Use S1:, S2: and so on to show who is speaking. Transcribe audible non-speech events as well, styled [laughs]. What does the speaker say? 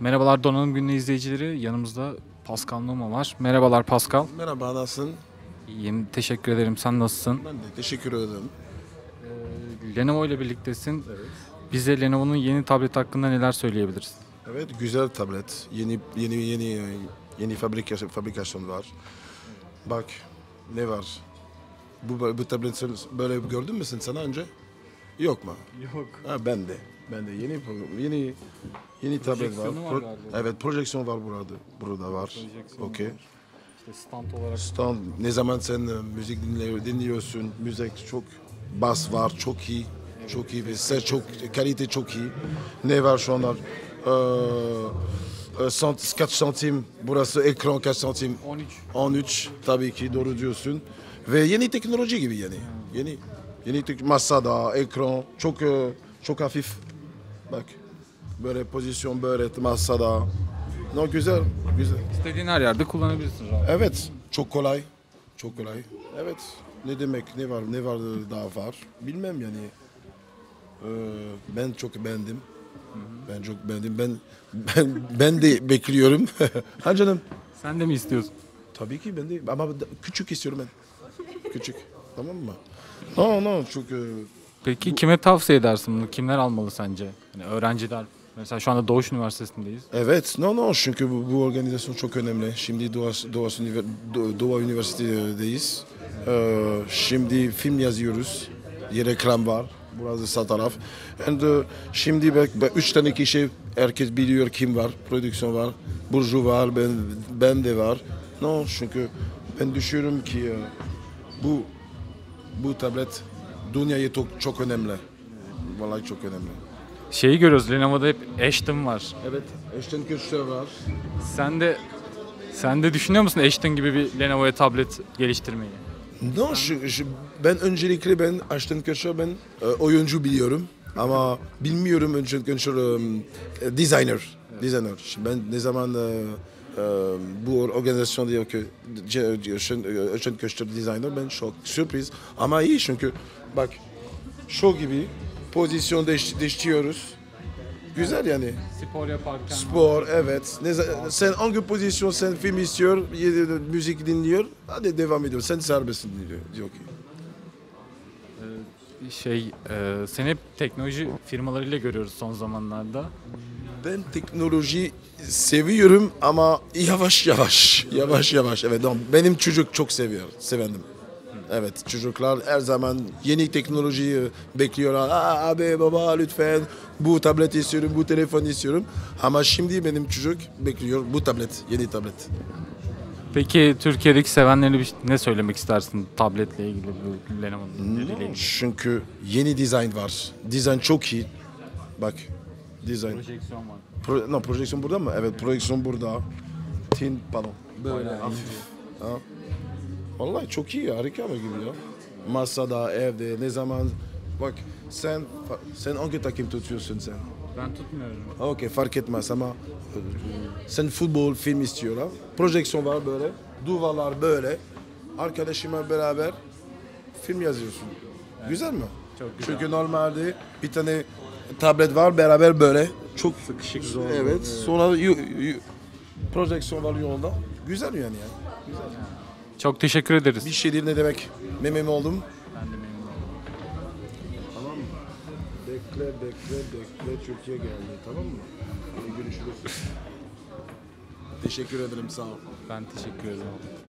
S1: Merhabalar Donanım Günü izleyicileri. Yanımızda Pascal Numa var. Merhabalar Pascal.
S2: Merhaba nasılsın?
S1: İyiyim. Teşekkür ederim. Sen nasılsın?
S2: Ben de teşekkür ederim.
S1: Lenovo ile birliktesin. Bize Lenovo'nun yeni tablet hakkında neler söyleyebilirsin?
S2: Evet güzel tablet. Yeni yeni yeni yeni fabrikasyon fabrikasyon var. Bak ne var? Bu bu tablet böyle gördün mü sen sana önce? Yok mu?
S1: Yok.
S2: Ha ben de. Ben de yeni yeni yeni tablet var.
S1: Projeksiyonu var
S2: Pro-
S1: galiba.
S2: evet projeksiyon var burada. Burada var.
S1: Projeksiyon
S2: Okey.
S1: var. İşte stand olarak
S2: Stand ne zaman sen e, müzik dinle- dinliyorsun, müzik çok bas var, çok iyi, çok iyi ve ses çok kalite çok iyi. Ne var şu anlar? Ee, e, sant, kaç santim burası ekran kaç santim?
S1: 13.
S2: 13 tabii ki doğru diyorsun. Ve yeni teknoloji gibi yani. Yeni yeni tek masada, ekran çok e, çok hafif. Bak böyle pozisyon böyle masada. No güzel, güzel.
S1: İstediğin her yerde kullanabilirsin rahat.
S2: Evet, çok kolay. Çok kolay. Evet. Ne demek, ne var, ne var daha var? Bilmem yani. Ee, ben çok beğendim. Ben çok beğendim. Ben ben ben de bekliyorum. [laughs] ha canım.
S1: Sen de mi istiyorsun?
S2: Tabii ki ben de ama da- küçük istiyorum ben. Küçük. Tamam mı? No no çok e,
S1: Peki kime tavsiye edersin bunu? Kimler almalı sence? Hani öğrenciler. Mesela şu anda Doğuş Üniversitesi'ndeyiz.
S2: Evet, no no çünkü bu, bu organizasyon çok önemli. Şimdi Doğa, Doğa, Doğa Üniversitesi'ndeyiz. Ee, şimdi film yazıyoruz. Bir reklam var. Burası sağ taraf. And, uh, şimdi bak, bak, üç tane kişi herkes biliyor kim var. Prodüksiyon var. Burcu var. Ben, ben de var. No çünkü ben düşünüyorum ki e, bu bu tablet dünyaya çok, çok önemli. Vallahi çok önemli.
S1: Şeyi görüyoruz Lenovo'da hep Ashton var.
S2: Evet. Ashton Kutcher var.
S1: Sen de sen de düşünüyor musun Ashton gibi bir Lenovo'ya tablet geliştirmeyi?
S2: No, şu, şu- ben öncelikle ben Ashton Kutcher ben e, oyuncu biliyorum ama bilmiyorum Ashton Kutcher um, e, designer. Designer. Şimdi ben ne zaman e, e, bu organizasyon diyor ki Ashton Kutcher designer ben şok sürpriz ama iyi çünkü bak şu gibi pozisyon değiş, değiştiriyoruz. Güzel yani.
S1: Spor yaparken.
S2: Spor evet. Ne, sen hangi pozisyon sen film istiyor, müzik dinliyor. Hadi devam ediyor. Sen serbestsin diyor. diyor ki.
S1: Şey, e, seni hep teknoloji firmalarıyla görüyoruz son zamanlarda.
S2: Ben teknoloji seviyorum ama yavaş yavaş. Yavaş yavaş. Evet. Benim çocuk çok seviyor. Sevendim. Evet çocuklar her zaman yeni teknolojiyi bekliyorlar. Aa, abi baba lütfen bu tablet istiyorum, bu telefon istiyorum. Ama şimdi benim çocuk bekliyor bu tablet, yeni tablet.
S1: Peki Türkiye'deki sevenlerine bir, ne söylemek istersin tabletle ilgili, bu Lenovo'nun ürünüyle ilgili?
S2: Çünkü yeni dizayn var. Dizayn çok iyi. Bak, dizayn.
S1: Projeksiyon var.
S2: Pro, no, projeksiyon burada mı? Evet, projeksiyon burada. Tin, pardon. Böyle hafif. Vallahi çok iyi, harika mı gibi ya. Masada, evde, ne zaman... Bak, sen sen hangi takım tutuyorsun sen?
S1: Ben tutmuyorum.
S2: Okey, fark etmez ama... Sen futbol, film istiyorlar. Projeksiyon var böyle. Duvarlar böyle. Arkadaşımla beraber film yazıyorsun. Güzel mi?
S1: Çok güzel.
S2: Çünkü normalde bir tane tablet var beraber böyle. Çok
S1: Sıkışık zor.
S2: Evet. Sonra yu, yu, projeksiyon var yolda. Güzel yani ya.
S1: Çok teşekkür ederiz.
S2: Bir şey değil ne demek. Memnun oldum.
S1: Ben de memnun oldum.
S2: Tamam mı? Bekle, bekle, bekle. Türkiye geldi. Tamam mı? Hadi görüşürüz. [laughs] Teşekkür ederim. Sağ ol.
S1: Ben teşekkür ederim.